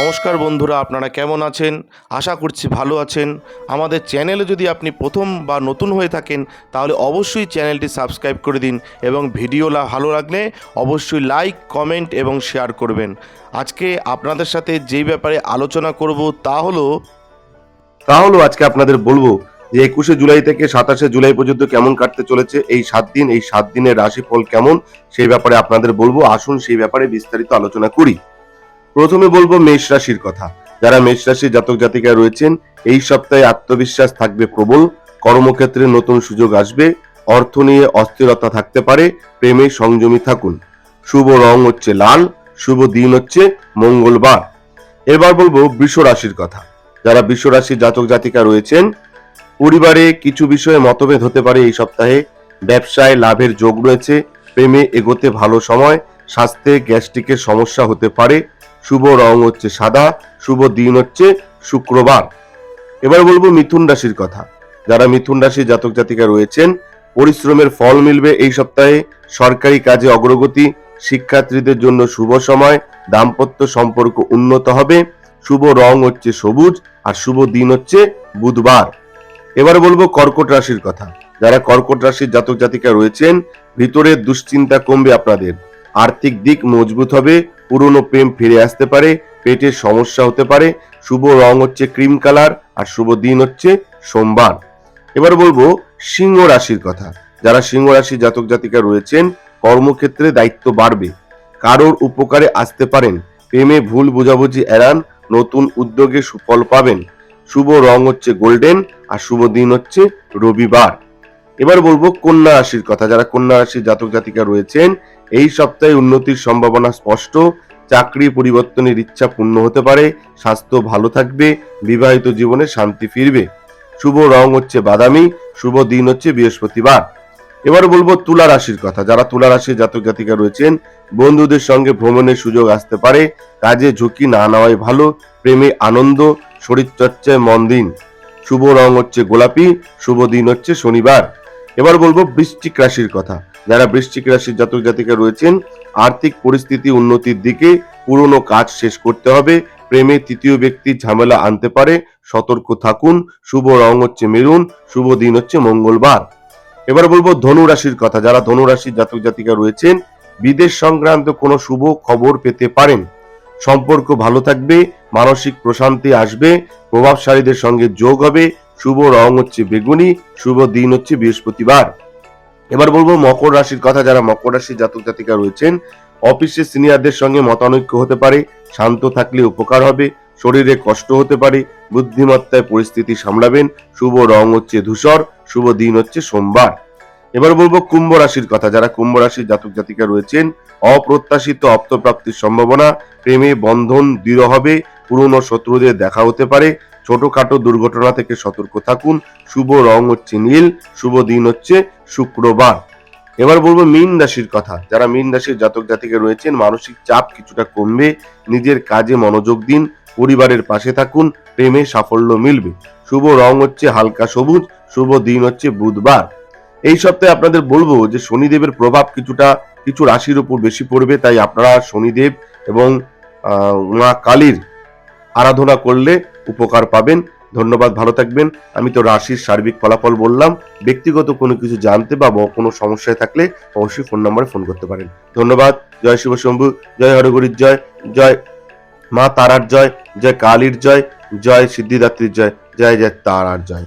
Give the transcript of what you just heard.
নমস্কার বন্ধুরা, আপনারা কেমন আছেন? আশা করছি ভালো আছেন। আমাদের চ্যানেলে যদি আপনি প্রথম বা নতুন হয়ে থাকেন, তাহলে অবশ্যই চ্যানেলটি সাবস্ক্রাইব করে দিন এবং ভিডিও ভালো লাগলে অবশ্যই লাইক, কমেন্ট এবং শেয়ার করবেন। আজকে আপনাদের সাথে যেই ব্যাপারে আলোচনা করব তা হলো তাহলে আজকে আপনাদের বলব যে একুশে জুলাই থেকে সাতাশে জুলাই পর্যন্ত কেমন কাটতে চলেছে, এই সাত দিন, এই সাত দিনের রাশিফল কেমন, সেই ব্যাপারে আপনাদের বলব। আসুন সেই ব্যাপারে বিস্তারিত আলোচনা করি। প্রথমে বলব মেষ রাশির কথা। যারা মেষ রাশির জাতক জাতিকা রয়েছেন, এই সপ্তাহে আত্মবিশ্বাস থাকবে প্রবল, কর্মক্ষেত্রে নতুন সুযোগ আসবে, অর্থ নিয়ে অস্থিরতা থাকতে পারে, প্রেমে সংযমী থাকুন। শুভ রং হচ্ছে লাল, শুভ দিন হচ্ছে মঙ্গলবার। এবার বলব বৃষ রাশির কথা। যারা বিশ্ব রাশির জাতক জাতিকা রয়েছেন, পরিবারে কিছু বিষয়ে মতভেদ হতে পারে এই সপ্তাহে। ব্যবসায় লাভের যোগ রয়েছে, প্রেমে এগোতে ভালো সময়, স্বাস্থ্যে গ্যাস্ট্রিকের সমস্যা হতে পারে শুভ রং হচ্ছে সাদা, শুভ দিন হচ্ছে শুক্রবার। এবার বলব মিথুন রাশির কথা। যারা মিথুন রাশির জাতক জাতিকা রয়েছেন, পরিশ্রমের ফল মিলবে এই সপ্তাহে। সরকারি কাজে অগ্রগতি, শিক্ষার্থীদের জন্য শুভ সময়, দাম্পত্য সম্পর্ক উন্নত হবে, শুভ রং হচ্ছে সবুজ, আর শুভ দিন হচ্ছে বুধবার। এবার বলব কর্কট রাশির কথা। যারা কর্কট রাশির জাতক জাতিকা রয়েছেন ভিতরের দুশ্চিন্তা কমবে আপনাদের। আর্থিক দিক মজবুত হবে, পুরনো প্রেম ফিরে আসতে পারে, পেটের সমস্যা হতে পারে, শুভ রং হচ্ছে ক্রিম কালার আর শুভ দিন হচ্ছে সোমবার। এবার বলব সিংহ রাশির কথা। যারা সিংহ রাশির জাতক জাতিকা রয়েছেন, কর্মক্ষেত্রে দায়িত্ব বাড়বে। কারোর উপকারে আসতে পারেন, প্রেমে ভুল বোঝাবুঝি এড়ান, নতুন উদ্যোগে সুফল পাবেন। শুভ রং হচ্ছে গোল্ডেন আর শুভ দিন হচ্ছে রবিবার। এবার বলব কন্যা রাশির কথা। যারা কন্যা রাশির জাতক জাতিকা রয়েছেন, এই সপ্তাহে উন্নতির সম্ভাবনা স্পষ্ট। চাকরি পরিবর্তনের ইচ্ছা পূর্ণ হতে পারে, স্বাস্থ্য ভালো থাকবে, বিবাহিত জীবনে শান্তি ফিরবে। শুভ রং হচ্ছে বাদামি, শুভ দিন হচ্ছে বৃহস্পতিবার। এবার বলব তুলা রাশির কথা। যারা তুলা রাশির জাতক জাতিকা রয়েছেন, বন্ধুদের সঙ্গে ভ্রমণের সুযোগ আসতে পারে, কাজে ঝুঁকি না নেওয়াই ভালো, প্রেমে আনন্দ, শরীরচর্চায় মন দিন। শুভ রং হচ্ছে গোলাপি, শুভ দিন হচ্ছে শনিবার। এবার বলব বৃশ্চিক রাশির কথা। যারা বৃশ্চিক রাশির জাতক জাতিকা রয়েছেন, আর্থিক পরিস্থিতি, উন্নতির দিকে পুরনো কাজ শেষ করতে হবে। প্রেমে তৃতীয় ব্যক্তি ঝামেলা আনতে পারে। সতর্ক থাকুন। শুভ রং হচ্ছে মেরুন, শুভ দিন হচ্ছে মঙ্গলবার। এবার বলব ধনু রাশির কথা। যারা ধনু রাশির জাতক জাতিকা রয়েছেন, বিদেশ সংক্রান্ত কোনো শুভ খবর পেতে পারেন। সম্পর্ক ভালো থাকবে, মানসিক প্রশান্তি আসবে, প্রভাবশালীদের সঙ্গে যোগ হবে, শুভ রং হচ্ছে বেগুনি, শুভ দিন হচ্ছে বৃহস্পতিবার। এবার বলব মকর রাশির কথা, যারা মকর রাশির জাতক জাতিকা রয়েছেন, অফিসে সিনিয়রদের সঙ্গে মতানৈক্য হতে পারে, শান্ত থাকলে উপকার হবে, শরীরে কষ্ট হতে পারে, বুদ্ধিমত্তায় পরিস্থিতি সামলাবেন, শুভ রং হচ্ছে ধূসর, শুভ দিন হচ্ছে সোমবার। এবার বলব কুম্ভ রাশির কথা, যারা কুম্ভ রাশির জাতক জাতিকা রয়েছেন অপ্রত্যাশিত অপ্তপ্রাপ্তির সম্ভাবনা, প্রেমে বন্ধন দৃঢ় হবে, পুরনো শত্রুদের দেখা হতে পারে, ছোটখাটো দুর্ঘটনা থেকে সতর্ক থাকুন, শুভ রং হচ্ছে নীল, শুভ দিন হচ্ছে শুক্রবার। এবার বলব মীন রাশির কথা, যারা মীন রাশির জাতক জাতিকা রয়েছেন, মানসিক চাপ কিছুটা কমবে, নিজের কাজে মনোযোগ দিন, পরিবারের পাশে থাকুন, প্রেমে সাফল্য মিলবে। শুভ রং হচ্ছে হালকা সবুজ, শুভ দিন হচ্ছে বুধবার। এই সপ্তাহে আপনাদের বলব যে শনিদেবের প্রভাব কিছুটা, কিছু রাশির উপর বেশি পড়বে, তাই আপনারা শনিদেব এবং মা কালীর আরাধনা করলে উপকার পাবেন। ধন্যবাদ, ভালো থাকবেন। আমি তো রাশির সার্বিক ফলাফল বললাম। ব্যক্তিগত কোনো কিছু জানতে বা কোনো সমস্যায় থাকলে অবশ্যই ফোন নম্বরে ফোন করতে পারেন। ধন্যবাদ, জয় শিব শম্ভু, জয় হরগরির জয় জয় মা তারার জয় জয় কালীর জয় জয় সিদ্ধিদাত্রীর জয় জয় জয় তারার জয়।